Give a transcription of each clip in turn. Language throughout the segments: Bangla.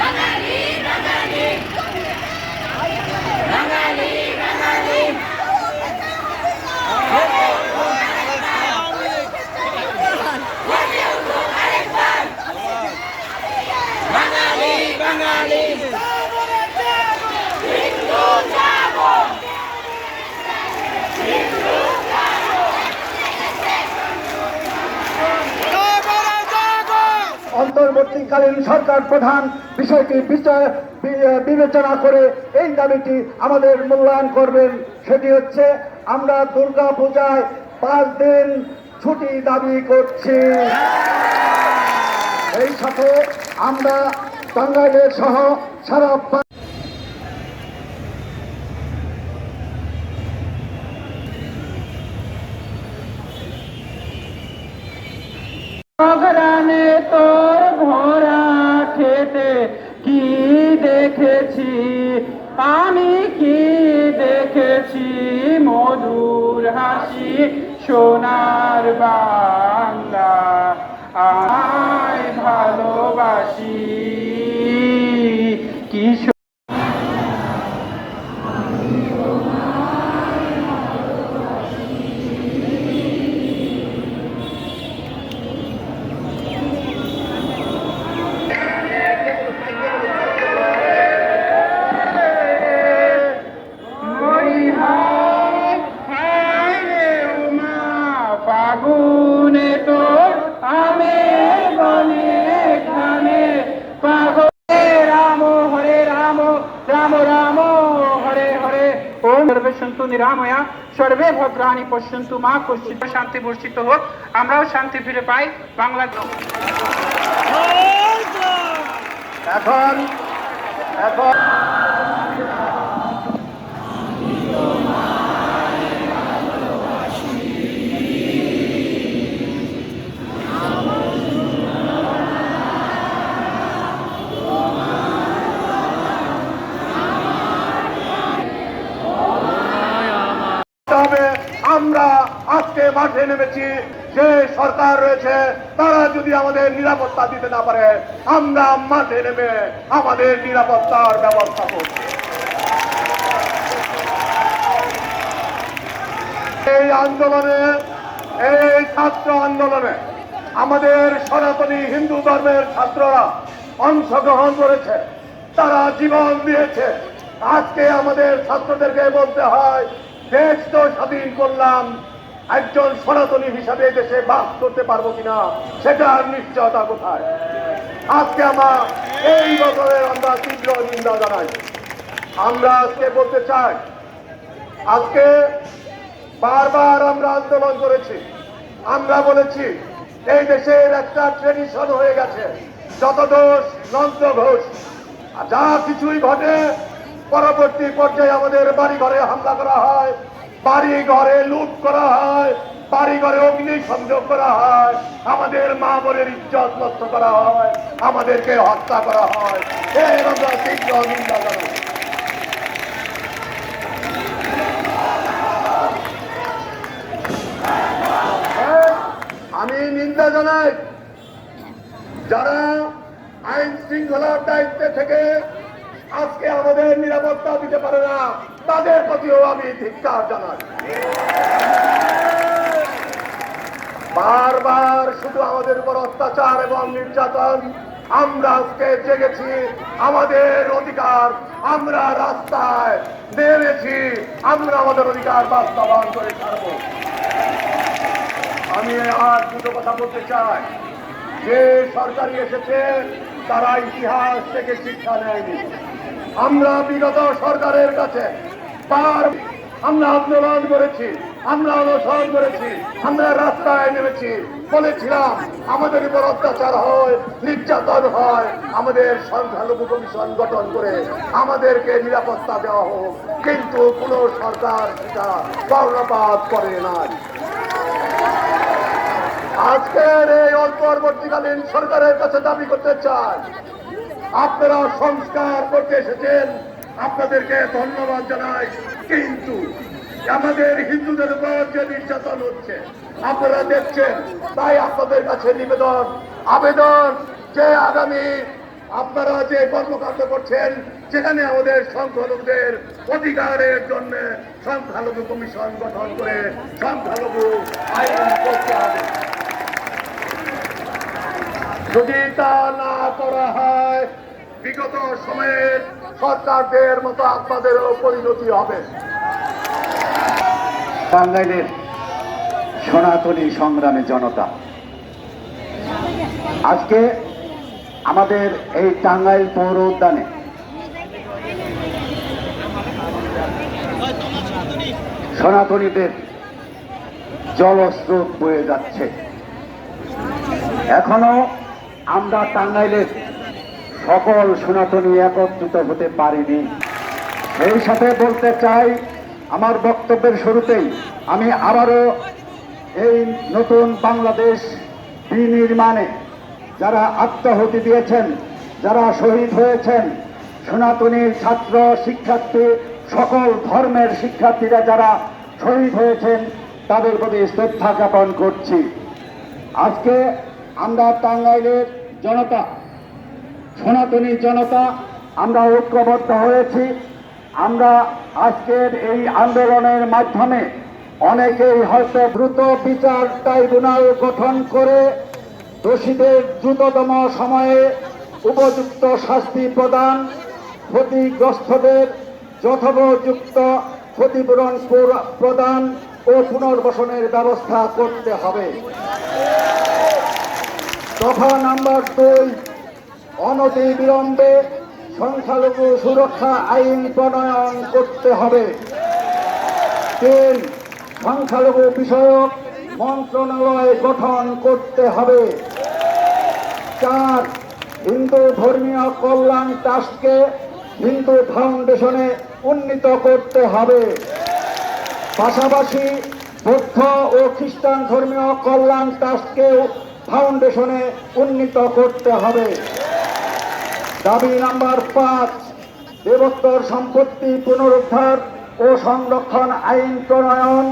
Amen. অন্তর্বর্তীকালীন সরকার প্রধান বিষয়টি বিচার- বিবেচনা করে এই দাবিটি আমাদের মূল্যায়ন করবেন। সেটি হচ্ছে, আমরা দুর্গা পূজায় পাঁচ দিন ছুটি দাবি করছি। এই সাথে আমরা টাঙ্গাইলের সহ সারা বা- অগ্রানে সোনার বাংলা সর্বে সন্তু নিরাময়া সর্বে ভদ্রাণী পশ্যন্তু মা কশ্চিত শান্তি বর্ষিত হোক আমরাও শান্তি ফিরে পাই বাংলা এখন এখন তবে আমরা আজকে মাঠে নেমেছি, যে সরকার রয়েছে, তারা যদি আমাদের নিরাপত্তা দিতে না পারে, আমরা মাঠে নেমে আমাদের নিরাপত্তার ব্যবস্থা করছি এই আন্দোলনে, এই ছাত্র আন্দোলনে আমাদের সনাতনী হিন্দু ধর্মের ছাত্ররা অংশগ্রহণ করেছে, তারা জীবন দিয়েছে। আজকে আমাদের ছাত্রদেরকে বলতে হয়, দেশ তো স্বাধীন করলাম একজন সনাতনী হিসাবে দেশে বাস করতে পারব কিনা, সেটার নিশ্চয়তা কোথায়? আজকে আমরা এই বছরের আমরা তীব্র নিন্দা জানাই। আমরা আজকে বলতে চাই, আজকে বারবার আমরা আন্দোলন করেছি। আমরা বলেছি, এই দেশের একটা ট্রেডিশন হয়ে গেছে যত দোষ নন্দ ঘোষ যা কিছুই ঘটে, পরবর্তী পর্যায়ে আমাদের বাড়ি ঘরে হামলা করা হয় বাড়ি ঘরে লুট করা হয় বাড়ি ঘরে অগ্নি সংযোগ করা হয়, আমাদের মা বোনের ইজ্জত নষ্ট করা হয়, আমাদেরকে হত্যা করা হয়। জানাই আমি নিন্দা জানাই। যারা আইন শৃঙ্খলার দায়িত্বে থেকে আজকে আমাদের নিরাপত্তা দিতে পারে না তাদের প্রতিও আমি ধিক্কার জানাই। বারবার শুধু আমাদের উপর অত্যাচার এবং নির্যাতন, আমরা আজকে জেগেছি আমাদের অধিকার, আমরা রাস্তায় নেমেছি, আমরা আমাদের অধিকার বাস্তবায়ন করে ছাড়বো। আমি আর দুটো কথা বলতে চাই। যে সরকারি এসেছে, তারা ইতিহাস থেকে শিক্ষা নেয়নি। আমরা বিগত সরকারের কাছে তার আমরা আন্দোলন করেছি, আমরা অনশন করেছি, আমরা রাস্তায় নেমেছি, বলেছিলাম আমাদের উপর অত্যাচার হয়, নির্যাতন হয়, আমাদের সংখ্যালঘু কমিশন গঠন করে আমাদেরকে নিরাপত্তা দেওয়া হোক, কিন্তু কোন সরকার সেটা কর্ণপাত করে নাই। আজকের এই অন্তর্বর্তীকালীন সরকারের কাছে দাবি করতে চাই, আপনারা সংস্কার করতে এসেছেন আপনাদেরকে ধন্যবাদ জানাই, কিন্তু আমাদের হিন্দুদের উপর যে নির্যাতন হচ্ছে, আপনারা দেখছেন, তাই আপনাদের কাছে নিবেদন, আবেদন যে আগামী আপনারা যে কর্মকাণ্ড করছেন, সেখানে আমাদের সংখ্যালঘুদের অধিকারের জন্য সংখ্যালঘু কমিশন গঠন করে সংখ্যালঘু আইন করতে হবে। যদি তা না করা হয়, বিগত সময়ের সরকারদের মতো আপনাদেরও পরিণতি হবে। টাঙ্গাইলের সনাতনী সংগ্রামী জনতা। আজকে আমাদের এই টাঙ্গাইল পৌর উদ্যানে সনাতনীদের জলস্রোত বয়ে যাচ্ছে। এখনও আমরা টাঙ্গাইলের সকল সনাতনী একত্রিত হতে পারিনি। সেই সাথে বলতে চাই, আমার বক্তব্যের শুরুতেই আমি আবারও এই নতুন বাংলাদেশ বিনির্মাণে যারা আত্মাহুতি দিয়েছেন, যারা শহীদ হয়েছেন সনাতনীর ছাত্র শিক্ষার্থী, সকল ধর্মের শিক্ষার্থীরা যারা শহীদ হয়েছেন, তাদের প্রতি শ্রদ্ধা জ্ঞাপন করছি। আজকে আমরা টাঙ্গাইলের জনতা সনাতনী জনতা, আমরা ঐক্যবদ্ধ হয়েছি। আমরা আজকের এই আন্দোলনের মাধ্যমে অনেকেই হয়তো দ্রুত বিচার ট্রাইব্যুনাল গঠন করে দোষীদের দ্রুততম সময়ে উপযুক্ত শাস্তি প্রদান, ক্ষতিগ্রস্তদের যথোপযুক্ত ক্ষতিপূরণ প্রদান ও পুনর্বাসনের ব্যবস্থা করতে হবে। দফা নাম্বার দুই অনতি বিলম্বে সংখ্যালঘু সুরক্ষা আইন প্রণয়ন করতে হবে। তিন, সংখ্যালঘু বিষয়ক মন্ত্রণালয় গঠন করতে হবে। চার, হিন্দু ধর্মীয় কল্যাণ ট্রাস্টকে হিন্দু ফাউন্ডেশনে উন্নীত করতে হবে। পাশাপাশি বৌদ্ধ ও খ্রিস্টান ধর্মীয় কল্যাণ ট্রাস্টকেও ফাউন্ডেশনে উন্নীত করতে হবে। দাবি নাম্বার পাঁচ, দেবোত্তর সম্পত্তি পুনরুদ্ধার ও সংরক্ষণ আইন প্রণয়ন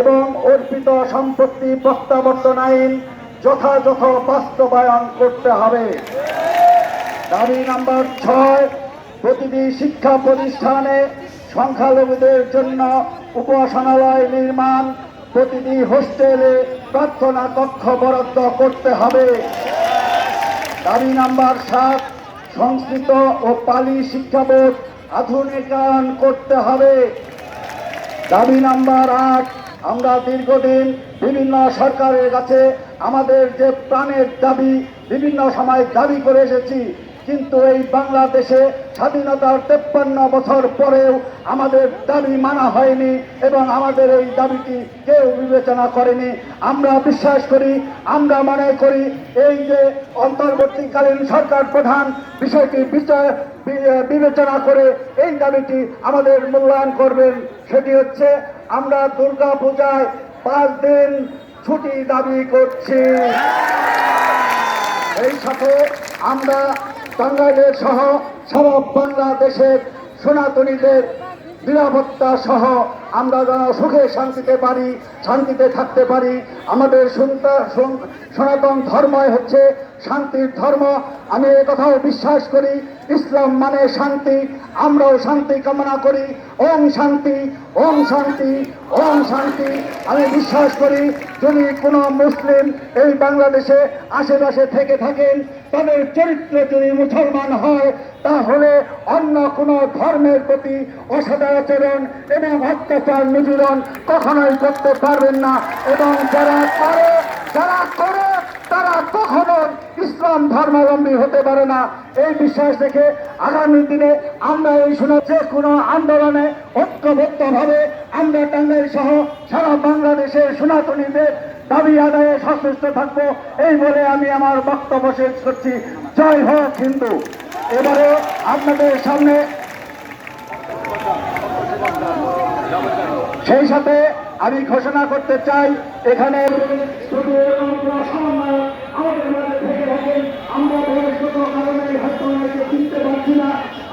এবং অর্পিত সম্পত্তি প্রত্যাবর্তন আইন যথাযথ বাস্তবায়ন করতে হবে। দাবি নাম্বার ছয়, প্রতিটি শিক্ষা প্রতিষ্ঠানে সংখ্যালঘুদের জন্য উপাসনালয় নির্মাণ প্রতিটি হোস্টেলে প্রার্থনা কক্ষ বরাদ্দ করতে হবে। দাবি নাম্বার সাত সংস্কৃত ও পালি শিক্ষাবোধ আধুনিকায়ন করতে হবে। দাবি নাম্বার আট, আমরা দীর্ঘদিন বিভিন্ন সরকারের কাছে আমাদের যে প্রাণের দাবি, বিভিন্ন সময় দাবি করে এসেছি। কিন্তু এই বাংলাদেশে স্বাধীনতার তেপ্পান্ন বছর পরেও আমাদের দাবি মানা হয়নি এবং আমাদের এই দাবিটি কেউ বিবেচনা করেনি। আমরা বিশ্বাস করি, আমরা মনে করি এই যে অন্তর্বর্তীকালীন সরকার প্রধান বিষয়টি বিচার বিবেচনা করে এই দাবিটি আমাদের মূল্যায়ন করবেন, সেটি হচ্ছে আমরা দুর্গা পূজায় পাঁচ দিন ছুটি দাবি করছি। এই সাথে আমরা টাঙ্গাইলের সহ সারা বাংলাদেশের সনাতনীদের নিরাপত্তা সহ আমরা যেন সুখে শান্তিতে পারি, শান্তিতে থাকতে পারি। আমাদের সুনতা- সনাতন ধর্মই হচ্ছে শান্তির ধর্ম। আমি কথাও বিশ্বাস করি, ইসলাম মানে শান্তি। আমরাও শান্তি কামনা করি। ওম শান্তি ওম শান্তি ওম শান্তি। আমি বিশ্বাস করি, যদি কোনো মুসলিম এই বাংলাদেশে আশেপাশে থেকে থাকেন তাদের চরিত্র যদি মুসলমান হয়, তাহলে অন্য কোনো ধর্মের প্রতি অসদাচরণ এবং অত্যাচার নিপীড়ন কখনোই করতে পারবেন না। এবং যারা করে যারা করে, তারা কখনো ইসলাম ধর্মাবলম্বী হতে পারে না। এই বিশ্বাস দেখে আগামী দিনে আমরা এই শুনে যে কোনো আন্দোলনে ঐক্যবদ্ধভাবে আমরা টাঙ্গাইল সহ সারা বাংলাদেশের সনাতনীদের দাবি আদায়ে সচেষ্ট থাকব। এই বলে আমি আমার বক্তব্য শেষ করছি। জয় হোক হিন্দু। এবারে আপনাদের সামনে সেই সাথে আমি ঘোষণা করতে চাই, এখানে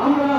আমরা